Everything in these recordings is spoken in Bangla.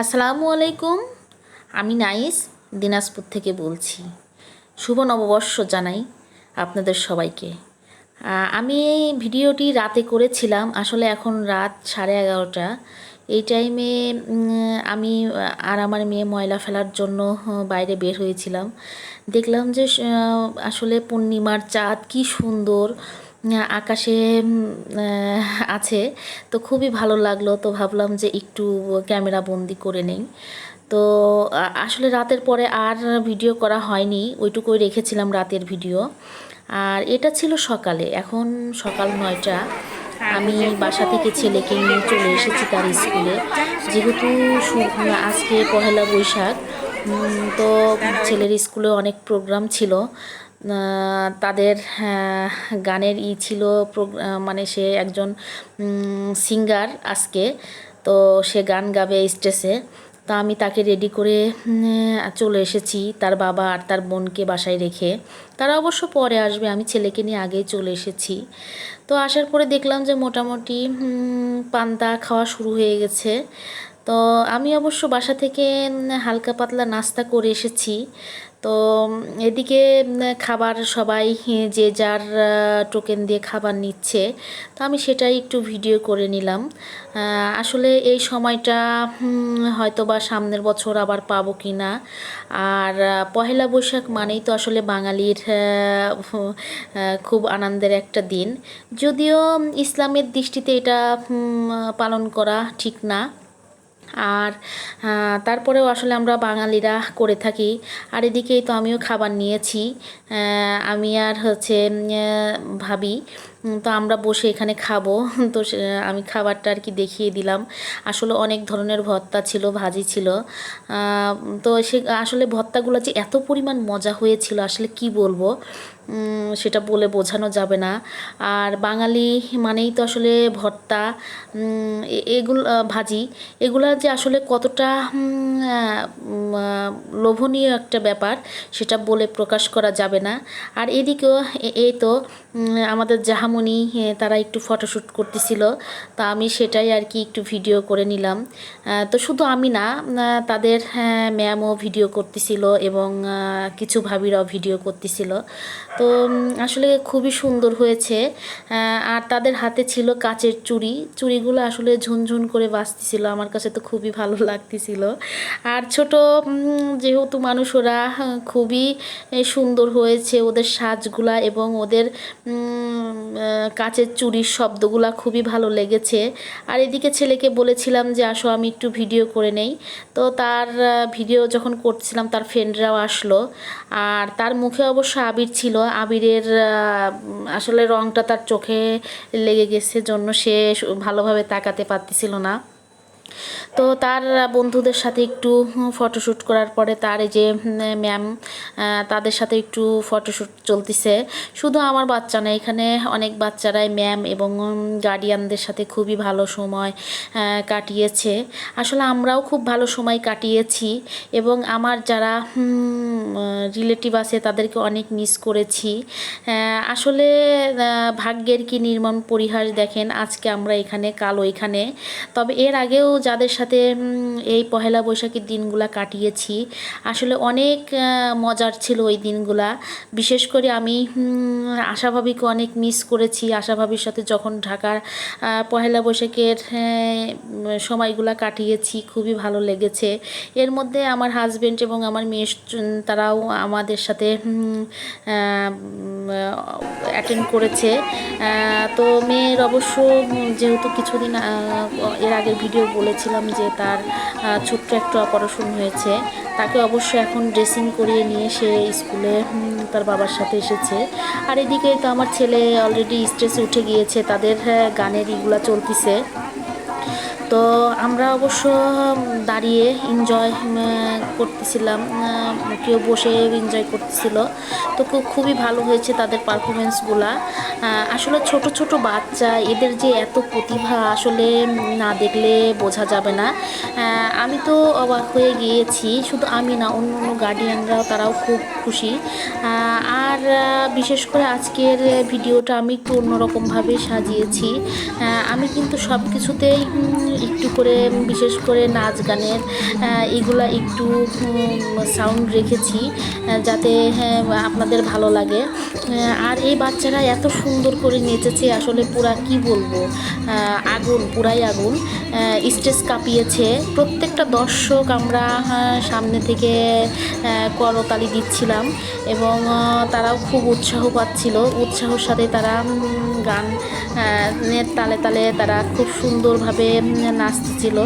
আসসালামু আলাইকুম। আমি নাইস দিনাজপুর থেকে বলছি। শুভ নববর্ষ জানাই আপনাদের সবাইকে। আমি এই ভিডিওটি রাতে করেছিলাম, আসলে এখন রাত সাড়ে এগারোটা। এই টাইমে আমি আর আমার মেয়ে ময়লা ফেলার জন্য বাইরে বের হয়েছিলাম। দেখলাম যে আসলে পূর্ণিমার চাঁদ কি সুন্দর আকাশে আছে। তো খুবই ভালো লাগল। তো ভাবলাম যে একটু ক্যামেরা বন্দি করে নেই। তো আসলে রাতের পরে আর ভিডিও করা হয়নি। ওইটুকুই রেখেছিলাম রাতের ভিডিও। আর এটা ছিল সকালে। এখন সকাল নয়টা। আমি বাসা থেকে ছেলেকে নিয়ে চলে এসেছি তার স্কুলে। যেহেতু আজকে পহেলা বৈশাখ। তো ছেলের স্কুলে অনেক প্রোগ্রাম ছিল। তাদের গানের ই ছিল মানে সে একজন সিঙ্গার আজকে। তো সে গান গাবে স্টেজে তা আমি তাকে রেডি করে চলে এসেছি তার বাবা আর তার বোনকে বাসায় রেখে। তারা অবশ্য পরে আসবে, আমি ছেলেকে নিয়ে আগেই চলে এসেছি। তো আসার পরে দেখলাম যে মোটামুটি পান্তা খাওয়া শুরু হয়ে গেছে। তো আমি অবশ্য বাসা থেকে হালকা পাতলা নাস্তা করে এসেছি। তো এদিকে খাবার সবাই যে যার টোকেন দিয়ে খাবার নিচ্ছে, তো আমি সেটাই একটু ভিডিও করে নিলাম। আসলে এই সময়টা হয়তো বা সামনের বছর আবার পাবো কি না আর পহেলা বৈশাখ মানেই তো আসলে বাঙালির খুব আনন্দের একটা দিন। যদিও ইসলামের দৃষ্টিতে এটা পালন করা ঠিক না। আর তারপরেও আসলে আমরা বাঙালিরা করে থাকি। আর এদিকেই তো আমিও খাবার নিয়েছি। আমি আর হচ্ছে ভাবি তো আমরা বসে এখানে খাব। তো আমি খাবারটা আর কি দেখিয়ে দিলাম। আসলে অনেক ধরনের ভর্তা ছিল, ভাজি ছিল। তো সে, আসলে ভর্তাগুলো যে এত পরিমাণ মজা হয়েছিল, আসলে কি বলব? সেটা বলে বোঝানো যাবে না। আর বাঙালি মানেই তো আসলে ভর্তা এগুলো ভাজি। এগুলা যে আসলে কতটা লোভনীয় একটা ব্যাপার সেটা বলে প্রকাশ করা যাবে না। আর এদিকেও এই তো আমাদের জাহামণি এ, তারা একটু ফটোশ্যুট করতেছিল তা আমি সেটাই আর কি একটু ভিডিও করে নিলাম। তো শুধু আমি না তাদের ম্যামও ভিডিও করতেছিল এবং কিছু ভাবিরাও ভিডিও করতেছিল। তো আসলে খুবই সুন্দর হয়েছে। আর তাদের হাতে ছিল কাচের চুড়ি। চুড়িগুলো আসলে ঝুনঝুন করে বাজতেছিল আমার কাছে তো খুবই ভালো লাগতেছিল। আর ছোট যেহেতু মানুষ, ওরা খুবই সুন্দর হয়েছে। ওদের সাজগুলা এবং ওদের কাচের চুড়ির শব্দগুলা খুবই ভালো লেগেছে। আর এদিকে ছেলেকে বলেছিলাম যে, আসো, আমি একটু ভিডিও করে নেই। তো তার ভিডিও যখন করছিলাম তার ফ্রেন্ডরাও আসলো। আর তার মুখে অবশ্য আবির ছিল। আবিরের আসলে রংটা তার চোখে লেগে গেছে জন্য সে ভালোভাবে তাকাতে পারতেছিল না। তো তার বন্ধুদের সাথে একটু ফটোশ্যুট করার পরে তার এই যে ম্যাম তাদের সাথে একটু ফটোশ্যুট চলতেছে। শুধু আমার বাচ্চা না, এখানে অনেক বাচ্চারাই ম্যাম এবং গার্ডিয়ানদের সাথে খুবই ভালো সময় কাটিয়েছে। আসলে আমরাও খুব ভালো সময় কাটিয়েছি এবং আমার যারা রিলেটিভ আছে তাদেরকে অনেক মিস করেছি। আসলে ভাগ্যের কি নির্মাণ পরিহাস দেখেন, আজকে আমরা এখানে, কাল ওইখানে। তবে এর আগেও যাদের সাথে এই পহেলা বৈশাখের দিনগুলা কাটিয়েছি আসলে অনেক মজার ছিল ওই দিনগুলা। বিশেষ করে আমি আশাভাবিকে অনেক মিস করেছি। আশাভাবির সাথে যখন ঢাকার পহেলা বৈশাখের আহ, সময়গুলা কাটিয়েছি খুবই ভালো লেগেছে। এর মধ্যে আমার হাজবেন্ড এবং আমার মেয়ে তারাও আমাদের সাথে অ্যাটেন্ড করেছে। তো মেয়ের অবশ্য যেহেতু কিছুদিন এর আগের ভিডিও বলেছিলাম যে তার ছোট্ট একটা অপারেশন হয়েছে। তাকে অবশ্য এখন ড্রেসিং করিয়ে নিয়ে সে স্কুলে তার বাবার সাথে এসেছে। আর এদিকে তো আমার ছেলে অলরেডি স্টেজে উঠে গিয়েছে। তাদের আহ, গানের ইগুলা চলতেছে। তো আমরা অবশ্য দাঁড়িয়ে এনজয় করতেছিলাম। কেউ বসে এনজয় করতেছিল। তো খুবই ভালো হয়েছে তাদের পারফরমেন্সগুলা আসলে ছোট ছোট বাচ্চা, এদের যে এত প্রতিভা আসলে না দেখলে বোঝা যাবে না। আমি তো অবাক হয়ে গিয়েছি। শুধু আমি না, অন্য অন্য গার্ডিয়ানরাও তারাও খুব খুশি। আর বিশেষ করে আজকের ভিডিওটা আমি একটু অন্যরকমভাবে সাজিয়েছি। আমি কিন্তু সব কিছুতেই একটু করে বিশেষ করে নাচ গানের এগুলা একটু সাউন্ড রেখেছি যাতে হ্যাঁ, আপনাদের ভালো লাগে। আর এই বাচ্চারা এত সুন্দর করে নেচেছে আসলে পুরা কি বলব আগুন পুরাই আগুন। স্টেজ কাঁপিয়েছে। প্রত্যেকটা দর্শক আমরা সামনে থেকে করতালি দিচ্ছিলাম এবং তারাও খুব উৎসাহ পাচ্ছিল। উৎসাহর সাথে তারা গান তালে তালে তারা খুব সুন্দরভাবে নাচছিল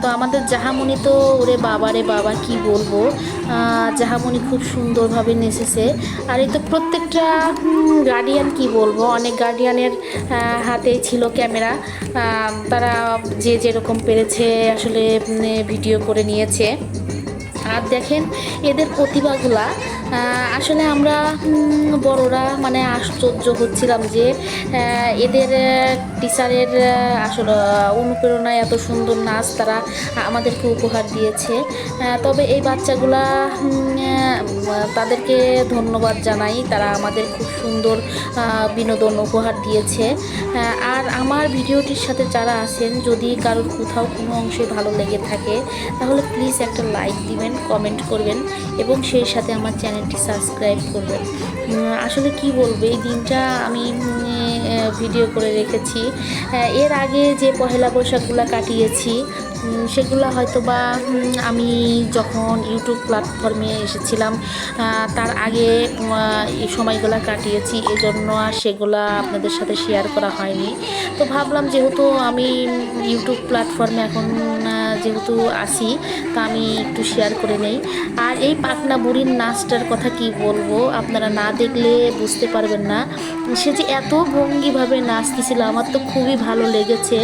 তো আমাদের জাহামণি তো, ওরে বাবা রে বাবা, কি বলব? জাহামণি খুব সুন্দরভাবে নেচেছে। আর এই তো প্রত্যেকটা গার্ডিয়ান কি বলব? অনেক গার্ডিয়ানের হাতে ছিল ক্যামেরা। তারা যে যেরকম পেরেছে আসলে ভিডিও করে নিয়েছে। আর দেখেন, এদের প্রতিভাগুলা আসলে আমরা বড়রা মানে আশ্চর্য হচ্ছিলাম যে এদের টিচারের আসলে অনুপ্রেরণায় এত সুন্দর নাচ তারা আমাদেরকে উপহার দিয়েছে। তবে এই বাচ্চাগুলা তাদেরকে ধন্যবাদ জানাই। তারা আমাদের খুব সুন্দর বিনোদন উপহার দিয়েছে। আর আমার ভিডিওটির সাথে যারা আছেন, যদি কারোর কোথাও কোনো অংশে ভালো লেগে থাকে, তাহলে প্লিজ একটা লাইক দিবেন, কমেন্ট করবেন এবং সেই সাথে আমার চ্যানেলটি সাবস্ক্রাইব করবেন। আসলে কি বলব, এই দিনটা আমি ভিডিও করে রেখেছি। এর আগে যে পহেলা বৈশাখগুলো কাটিয়েছি সেগুলো হয়তো বা আমি যখন ইউটিউব প্ল্যাটফর্মে এসেছিলাম তার আগে এই সময়গুলো কাটিয়েছি, এজন্য আর সেগুলো আপনাদের সাথে শেয়ার করা হয়নি। তো ভাবলাম যেহেতু আমি ইউটিউব প্ল্যাটফর্মে এখন যেহেতু আসি তা আমি একটু শেয়ার করে নেই। আর এই পাকনা বুড়ির নাচটার কথা কি বলব? আপনারা না দেখলে বুঝতে পারবেন না। সে যে এত ভঙ্গিভাবে নাচতেছিল, আমার তো খুবই ভালো লেগেছে।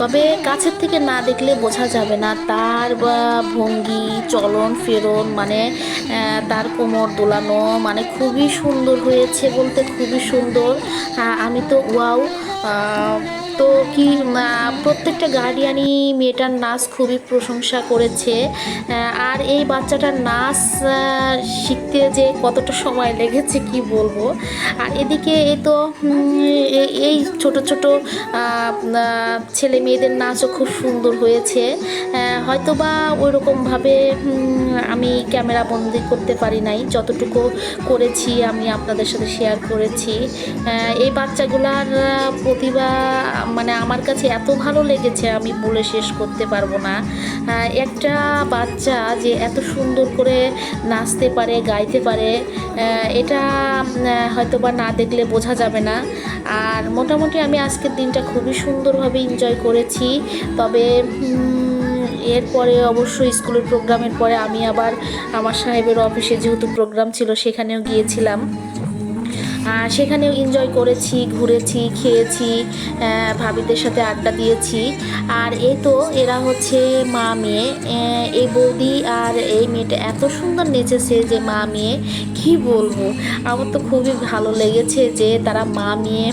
তবে কাছের থেকে না দেখলে বোঝা যাবে না, তার ভঙ্গি, চলন ফেরন মানে তার কোমর দোলানো মানে খুবই সুন্দর হয়েছে বলতে খুবই সুন্দর। আমি তো ওয়াও তো কি প্রত্যেকটা গার্ডিয়ানই মেয়েটার নাচ খুবই প্রশংসা করেছে। আর এই বাচ্চাটার নাচ শিখতে যে কতটা সময় লেগেছে কি বলব? আর এদিকে এই তো এই ছোট ছোট ছেলে মেয়েদের নাচও খুব সুন্দর হয়েছে। হয়তো বা ওই রকমভাবে আমি ক্যামেরা বন্দি করতে পারি নাই। যতটুকু করেছি আমি আপনাদের সাথে শেয়ার করেছি। এই বাচ্চাগুলার প্রতিভা মানে আমার কাছে এত ভালো লেগেছে, আমি বলে শেষ করতে পারব না। একটা বাচ্চা যে এত সুন্দর করে নাচতে পারে, গাইতে পারে এটা হয়তো বা না দেখলে বোঝা যাবে না। আর মোটামুটি আমি আজকের দিনটা খুবই সুন্দরভাবে এনজয় করেছি। তবে এরপরে অবশ্যই স্কুলের প্রোগ্রামের পরে আমি আবার আমার সাহেবের অফিসে যেহেতু প্রোগ্রাম ছিল, সেখানেও গিয়েছিলাম। সেখানেও এনজয় করেছি, ঘুরেছি, খেয়েছি ভাবিদের সাথে আড্ডা দিয়েছি। আর এ তো এরা হচ্ছে মা মেয়ে। এই বৌদি আর এই মেয়েটা এত সুন্দর নেচেছে যে মা মেয়ে, কী বলব? আমার তো খুবই ভালো লেগেছে যে তারা মা মেয়ে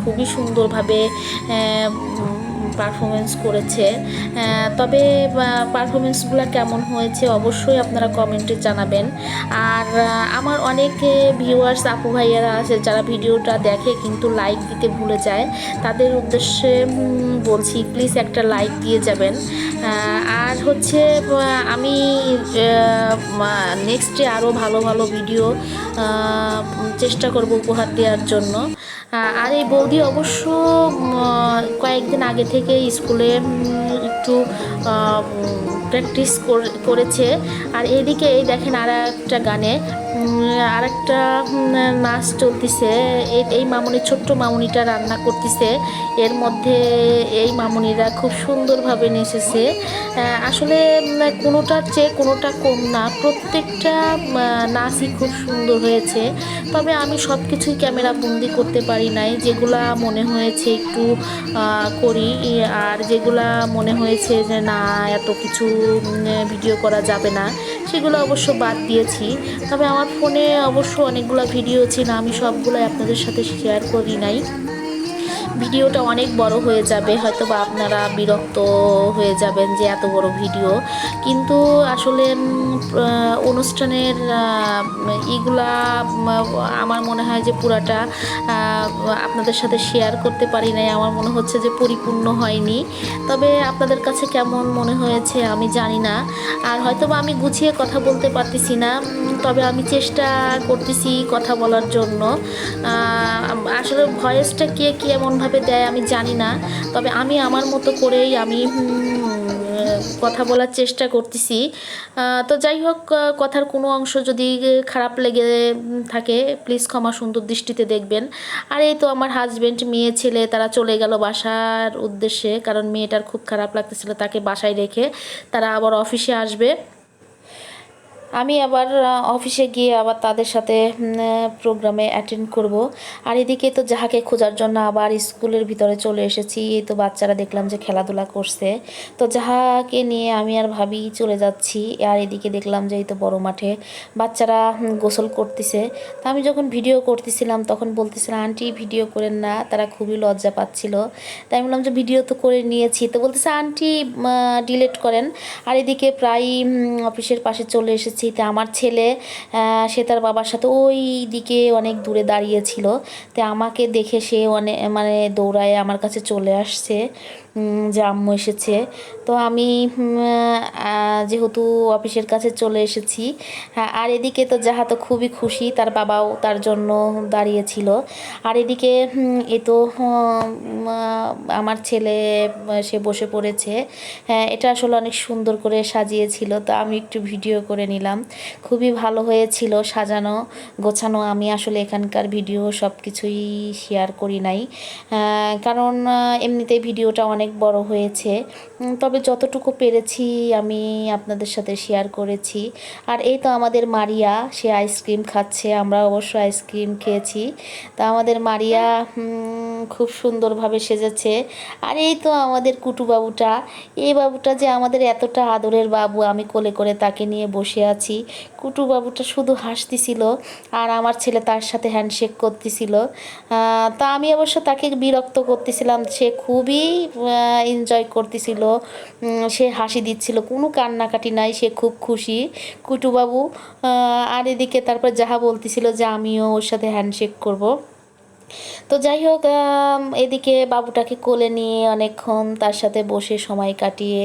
খুবই সুন্দরভাবে পারফরমেন্স করেছে। তবে পারফরমেন্সগুলো কেমন হয়েছে অবশ্যই আপনারা কমেন্টে জানাবেন। আর আমার অনেক ভিউয়ার্স আপু ভাইয়ারা আছে, যারা ভিডিওটা দেখে কিন্তু লাইক দিতে ভুলে যায়, তাদের উদ্দেশ্যে বলছি প্লিজ একটা লাইক দিয়ে যাবেন। আর হচ্ছে আমি নেক্সটে আরও ভালো ভালো ভিডিও চেষ্টা করব উপহার দেওয়ার জন্য। আর এই বৌদি অবশ্য কয়েকদিন আগে থেকে স্কুলে একটু প্র্যাকটিস করেছে। আর এদিকে এই দেখেন আর একটা গানে আর একটা নাচ চলতিছে। এই মামুনি, ছোট্ট মামুনিটা রান্না করতেছে। এর মধ্যে এই মামুনিরা খুব সুন্দরভাবে নেচেছে। আসলে কোনোটার চেয়ে কোনোটা কম না। প্রত্যেকটা নাচই খুব সুন্দর হয়েছে। তবে আমি সব কিছুই ক্যামেরা বন্দি করতে পারি নাই। যেগুলা মনে হয়েছে একটু করি। আর যেগুলা মনে হয়েছে যে, না, এত কিছু ভিডিও করা যাবে না, সেগুলো অবশ্য বাদ দিয়েছি। তবে আমার ফোনে অবশ্য অনেকগুলো ভিডিও ছিল আমি সবগুলো আপনাদের সাথে শেয়ার করি নাই। ভিডিওটা অনেক বড় হয়ে যাবে হয়তো বা আপনারা বিরক্ত হয়ে যাবেন যে এত বড় ভিডিও। কিন্তু আসলে অনুষ্ঠানের ইগুলা আমার মনে হয় যে পুরাটা আপনাদের সাথে শেয়ার করতে পারি নাই। আমার মনে হচ্ছে যে পরিপূর্ণ হয়নি। তবে আপনাদের কাছে কেমন মনে হয়েছে আমি জানি না। আর হয়তো বা আমি গুছিয়ে কথা বলতে পারতেছি না তবে আমি চেষ্টা করতেছি কথা বলার জন্য। আসলে ভয়েসটা কে, কী এমনভাবে দেয় আমি জানি না, তবে আমি আমার মতো করেই আমি কথা বলার চেষ্টা করতেছি। তো যাই হোক কথার কোনো অংশ যদি খারাপ লেগে থাকে প্লিজ ক্ষমা সুন্দর দৃষ্টিতে দেখবেন। আর এই তো আমার হাজব্যান্ড মেয়ে, ছেলে, তারা চলে গেল বাসার উদ্দেশ্যে, কারণ মেয়েটার খুব খারাপ লাগতেছিল তাকে বাসায় রেখে, তারা আবার অফিসে আসবে। আমি আবার অফিসে গিয়ে আবার তাদের সাথে প্রোগ্রামে অ্যাটেন্ড করব। আর এদিকে তো যাহাকে খোঁজার জন্য আবার স্কুলের ভিতরে চলে এসেছি। এই তো বাচ্চারা দেখলাম যে খেলাধুলা করছে। তো যাহাকে নিয়ে আমি আর ভাবি চলে যাচ্ছি। আর এদিকে দেখলাম যে এই তো বড় মাঠে বাচ্চারা গোসল করতেছে। তো আমি যখন ভিডিও করতেছিলাম, তখন বলতেছিলাম, আন্টি ভিডিও করেন না। তারা খুবই লজ্জা পাচ্ছিল। তাই আমি বললাম যে, ভিডিও তো করে নিয়েছি। তো বলতেছে, আন্টি ডিলিট করেন। আর এদিকে প্রায় অফিসের পাশে চলে এসেছি। তো আমার ছেলে সে তার বাবার সাথে ওই দিকে অনেক দূরে দাঁড়িয়েছিল। তো আমাকে দেখে সে অনেক মানে দৌড়ায় আমার কাছে চলে আসছে যে আম্মু এসেছে। তো আমি যেহেতু অফিসের কাছে চলে এসেছি হ্যাঁ, আর এদিকে তো যাহা তো খুবই খুশি তার বাবাও তার জন্য দাঁড়িয়েছিল। আর এদিকে এ তো আমার ছেলে সে বসে পড়েছে। হ্যাঁ এটা আসলে অনেক সুন্দর করে সাজিয়েছিল। তো আমি একটু ভিডিও করে নিলাম। খুবই ভালো হয়েছিল সাজানো গোছানো। আমি আসলে এখানকার ভিডিও সব কিছুই শেয়ার করি নাই। কারণ আহ, এমনিতেই ভিডিওটা অনেক বড় হয়েছে। তবে যতটুকু পেরেছি আমি আপনাদের সাথে শেয়ার করেছি। আর এই তো আমাদের মারিয়া সে আইসক্রিম খাচ্ছে আমরা অবশ্য আইসক্রিম খেয়েছি। তা আমাদের মারিয়া খুব সুন্দরভাবে সেজেছে। আর এই তো আমাদের কুটু বাবুটা এই বাবুটা যে আমাদের এতটা আদরের বাবু আমি কোলে করে তাকে নিয়ে বসে আছি। কুটু বাবুটা শুধু হাসতেছিল আর আমার ছেলে তার সাথে হ্যান্ডশেক করতেছিল। তা আমি অবশ্য তাকে বিরক্ত করতেছিলাম। সে খুবই এনজয় করতেছিল। সে হাসি দিচ্ছিল। কোনো কান্নাকাটি নাই, সে খুব খুশি। কুটুবাবু আর এদিকে তারপর যাহা বলতেছিল যে আমিও ওর সাথে হ্যান্ডশেক করব। তো যাই হোক এদিকে বাবুটাকে কোলে নিয়ে অনেকক্ষণ তার সাথে বসে সময় কাটিয়ে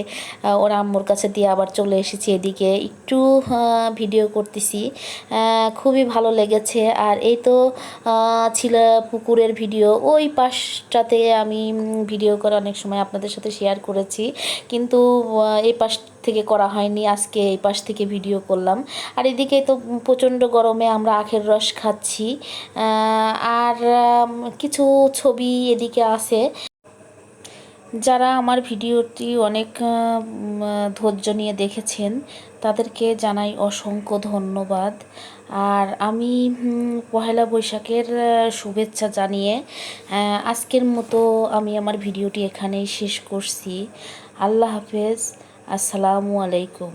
ওর আম্মুর কাছে দিয়ে আবার চলে এসেছি এদিকে। একটু ভিডিও করতেছি। খুবই ভালো লেগেছে। আর এই তো ছিল পুকুরের ভিডিও। ওই পাশটাতে আমি ভিডিও করে অনেক সময় আপনাদের সাথে শেয়ার করেছি। কিন্তু এই পাশ থেকে করা হয়নি, আজকে এই পাশ থেকে ভিডিও করলাম। আর এদিকে তো প্রচণ্ড গরমে আমরা আখের রস খাচ্ছি। আর কিছু ছবি এদিকে আছে। যারা আমার ভিডিওটি অনেক ধৈর্য নিয়ে দেখেছেন, তাদেরকে জানাই অসংখ্য ধন্যবাদ। আর আমি পহেলা বৈশাখের শুভেচ্ছা জানিয়ে আজকের মতো আমি আমার ভিডিওটি এখানেই শেষ করছি। আল্লাহ হাফেজ। আসসালামু আলাইকুম।